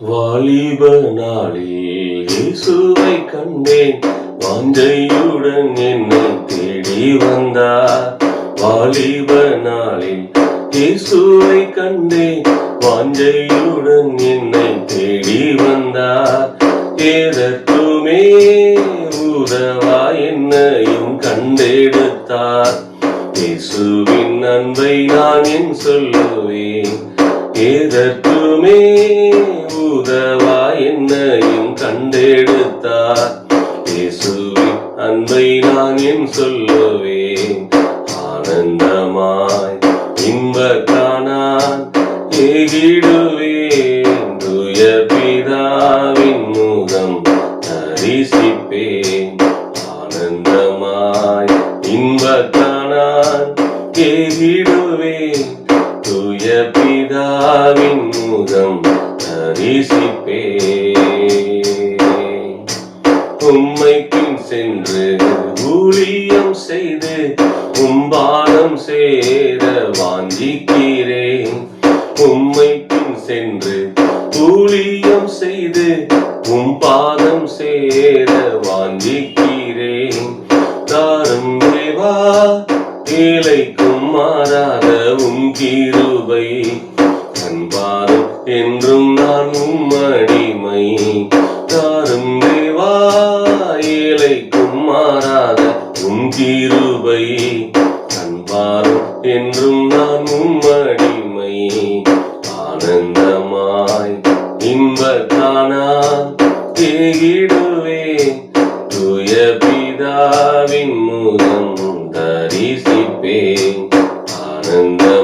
வாலிப நாளில் கண்டேன். வாஞ்சையுடன் என்னை தேடி வந்தார். வாலிப நாளில் இயேசுவை கண்டேன். வாஞ்சையுடன் என்னை தேடி வந்தார். ஏதற்குமே உதவா என்னையும் கண்டெடுத்தார். இயேசுவின் அன்பை நான் என் சொல்லுவேன். ஏதற்குமே உதவா என்னையும் கண்டெடுத்தார். இயேசுவின் அன்பை நான் என் சொல்லுவேன். ஆனந்தமாய் இன்பக்கானான் ஏகிடுவேன். துய பிதாவின் முகம் தரிசிப்பேன். ஆனந்தமாய் இன்பக்கானான் ஏகிடுவேன். துய பிதாவின் முகம் தரிசிப்பேன் உம்மைக்கும் சென்று ஊழியம் செய்து உம்பாதம் சேர வாஞ்சிக்கிறேன் உம்மைக்கும் சென்று ஊழியம் செய்து உம்பாதம் சேர வாஞ்சிக்கிறேன் தாரும் தேவா ஏழைக்கும் மாறாத உம் கிருபை. அன்பால் என்றும் நான் உம்மடிமை தாரும் தேவா ஏழைக்கும் மாறாத உன் கீருபை. அன்பால் என்றும் நான் உம்மடிமை ஆனந்தமாய் இன்பத்தானால் தேகிடுவே. தூய பிதாவின் முகம் தரிசிப்பேன். ஆனந்த